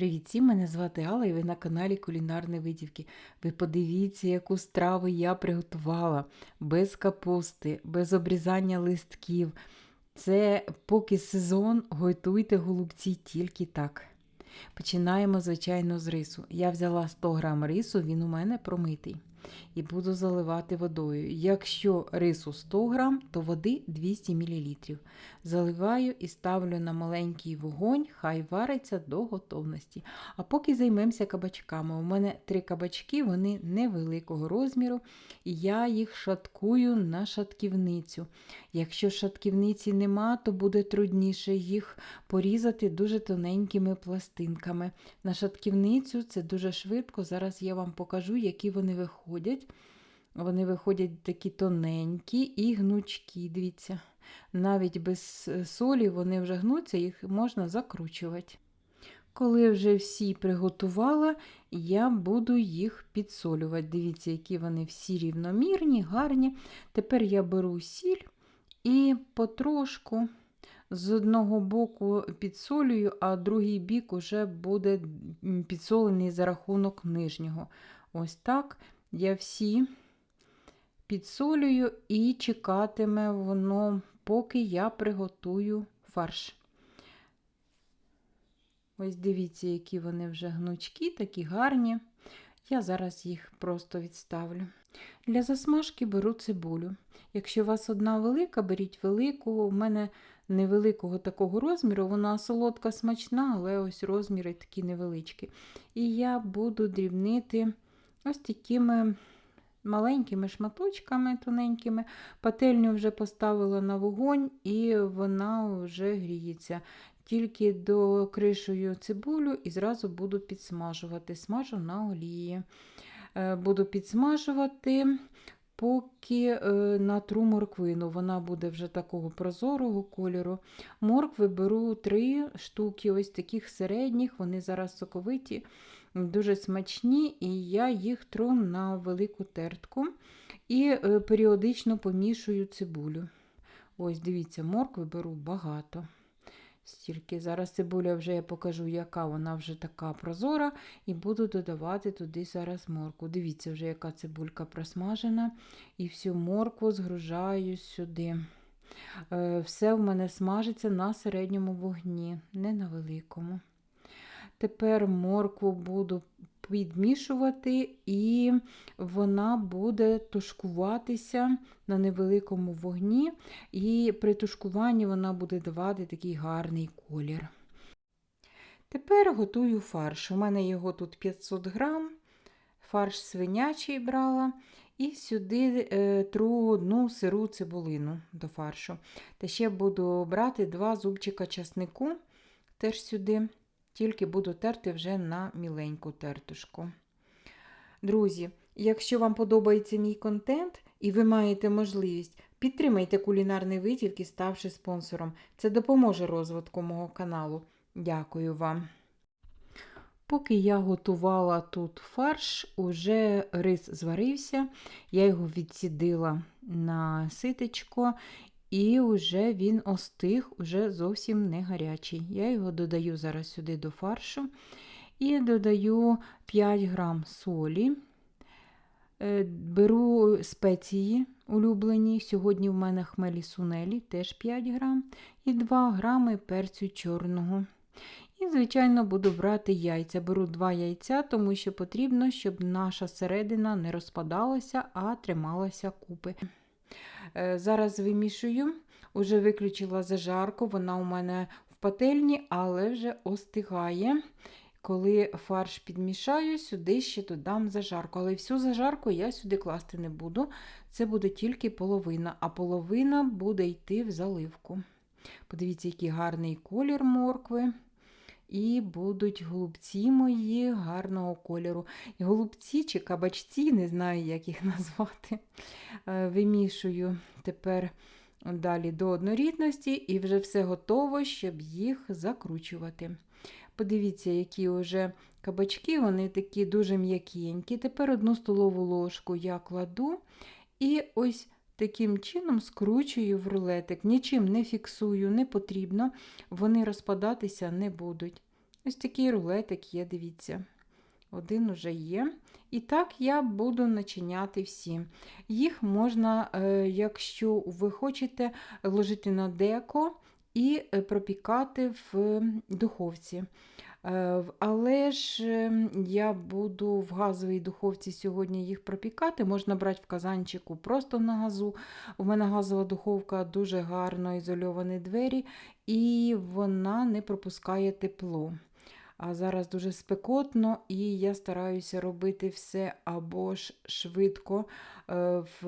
Привіт всім, мене звати Алла і ви на каналі Кулінарні Видівки. Ви подивіться, яку страву я приготувала без капусти, без обрізання листків. Це поки сезон, готуйте голубці тільки так. Починаємо, звичайно, з рису. Я взяла 100 грам рису, він у мене промитий. І буду заливати водою. Якщо рису 100 грам, то води 200 мл. Заливаю і ставлю на маленький вогонь, хай вариться до готовності. А поки займемося кабачками. У мене три кабачки, вони невеликого розміру, і я їх шаткую на шатківницю. Якщо шатківниці нема, то буде трудніше їх порізати дуже тоненькими пластинками. На шатківницю це дуже швидко. Зараз я вам покажу, які вони виходять. Вони виходять такі тоненькі і гнучкі. Дивіться, навіть без солі вони вже гнуться, їх можна закручувати. Коли вже всі приготувала, я буду їх підсолювати. Дивіться, які вони всі рівномірні, гарні. Тепер я беру сіль і потрошку з одного боку підсолюю, а другий бік уже буде підсолений за рахунок нижнього. Ось так я всі підсолюю і чекатиме воно, поки я приготую фарш. Ось дивіться, які вони вже гнучкі, такі гарні. Я зараз їх просто відставлю. Для засмажки беру цибулю. Якщо у вас одна велика, беріть велику. У мене невеликого такого розміру, вона солодка, смачна, але ось розміри такі невеличкі. І я буду дрібнити ось такими маленькими шматочками тоненькими. Пательню вже поставила на вогонь, і вона вже гріється. Тільки докришую цибулю і зразу буду підсмажувати. Смажу на олії. Е, буду підсмажувати, поки е, натру морквину. Вона буде вже такого прозорого кольору. Моркви беру три штуки, ось таких середніх, вони зараз соковиті, дуже смачні, і я їх тру на велику тертку і е, періодично помішую цибулю. Ось, дивіться, моркви беру багато. Стільки. Зараз цибуля вже я покажу, яка вона вже така прозора, і буду додавати туди зараз морку. Дивіться, вже, яка цибулька просмажена. І всю морку згружаю сюди. Е, все в мене смажиться на середньому вогні, не на великому. Тепер морку буду підмішувати, і вона буде тушкуватися на невеликому вогні, і при тушкуванні вона буде давати такий гарний колір. Тепер готую фарш. У мене його тут 500 грам, фарш свинячий брала. І сюди е, тру одну сиру цибулину до фаршу. Та ще буду брати два зубчика часнику теж сюди тільки буду терти вже на міленьку тертушку. Друзі, якщо вам подобається мій контент і ви маєте можливість, підтримайте кулінарні витівки, ставши спонсором. Це допоможе розвитку мого каналу. Дякую вам. Поки я готувала тут фарш, уже рис зварився, я його відсідила на ситечко і вже він остиг, уже зовсім не гарячий. Я його додаю зараз сюди до фаршу і додаю 5 грам солі. Е, беру спеції улюблені. Сьогодні в мене хмелі сунелі, теж 5 грам, і 2 грами перцю чорного. І, звичайно, буду брати яйця. Беру 2 яйця, тому що потрібно, щоб наша середина не розпадалася, а трималася купи. Е, зараз вимішую, вже виключила зажарку, вона у мене в пательні, але вже остигає. Коли фарш підмішаю, сюди ще додам зажарку. Але всю зажарку я сюди класти не буду. Це буде тільки половина, а половина буде йти в заливку. Подивіться, який гарний колір моркви. І будуть голубці мої гарного кольору. Голубці чи кабачці, не знаю, як їх назвати. Е, вимішую тепер далі до однорідності, і вже все готово, щоб їх закручувати. Подивіться, які вже кабачки, вони такі дуже м'якенькі. Тепер одну столову ложку я кладу і ось таким чином скручую в рулетик. Нічим не фіксую, не потрібно, вони розпадатися не будуть. Ось такий рулетик є, дивіться. Один уже є. І так я буду начиняти всі. Їх можна, е, якщо ви хочете, ложити на деко і е, пропікати в духовці. Е, Але ж е, я буду в газовій духовці сьогодні їх пропікати. Можна брати в казанчику просто на газу. У мене газова духовка дуже гарно ізольовані двері, і вона не пропускає тепло. А зараз дуже спекотно, і я стараюся робити все або ж швидко е, в,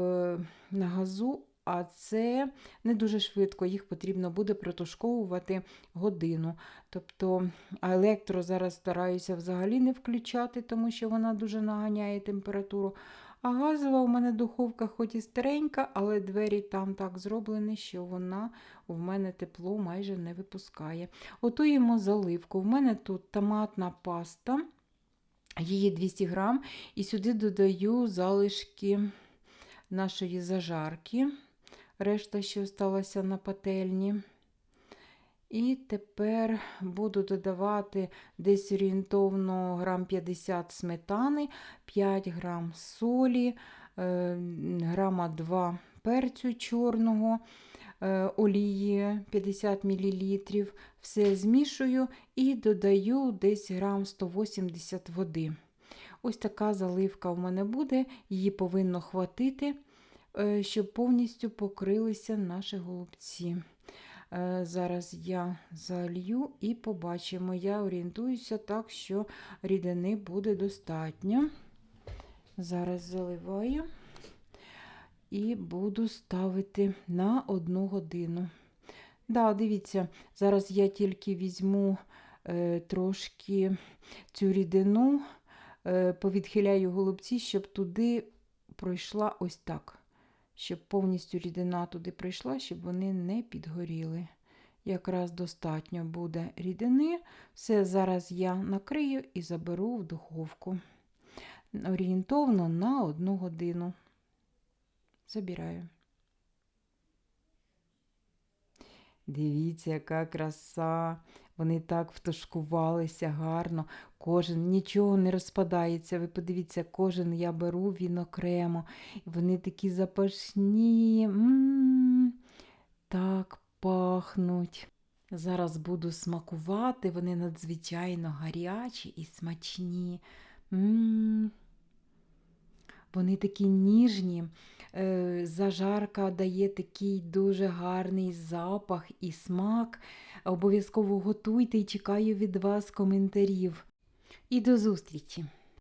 на газу, а це не дуже швидко, їх потрібно буде протушковувати годину. Тобто електро зараз стараюся взагалі не включати, тому що вона дуже наганяє температуру. А газова у мене духовка, хоч і старенька, але двері там так зроблені, що вона в мене тепло майже не випускає. Готуємо заливку. В мене тут томатна паста, її 200 грам, і сюди додаю залишки нашої зажарки, решта, що сталося на пательні. І тепер буду додавати десь орієнтовно грам 50 сметани, 5 грам солі, е, грама 2 перцю чорного, е, олії 50 мл. Все змішую і додаю десь грам 180 води. Ось така заливка в мене буде, її повинно хватити, щоб повністю покрилися наші голубці. Е, Зараз я залью і побачимо. Я орієнтуюся так, що рідини буде достатньо. Зараз заливаю і буду ставити на одну годину. Да, дивіться, зараз я тільки візьму е, трошки цю рідину, е, повідхиляю голубці, щоб туди пройшла ось так. Щоб повністю рідина туди прийшла, щоб вони не підгоріли. Якраз достатньо буде рідини. Все зараз я накрию і заберу в духовку. Орієнтовно на одну годину. Забираю. Дивіться, яка краса. Вони так втушкувалися гарно. Кожен нічого не розпадається. Ви подивіться, кожен я беру він окремо. Вони такі запашні. М, Так пахнуть. Зараз буду смакувати, вони надзвичайно гарячі і смачні. М, Вони такі ніжні. Е, Зажарка дає такий дуже гарний запах і смак. Обов'язково готуйте і чекаю від вас коментарів. І до зустрічі!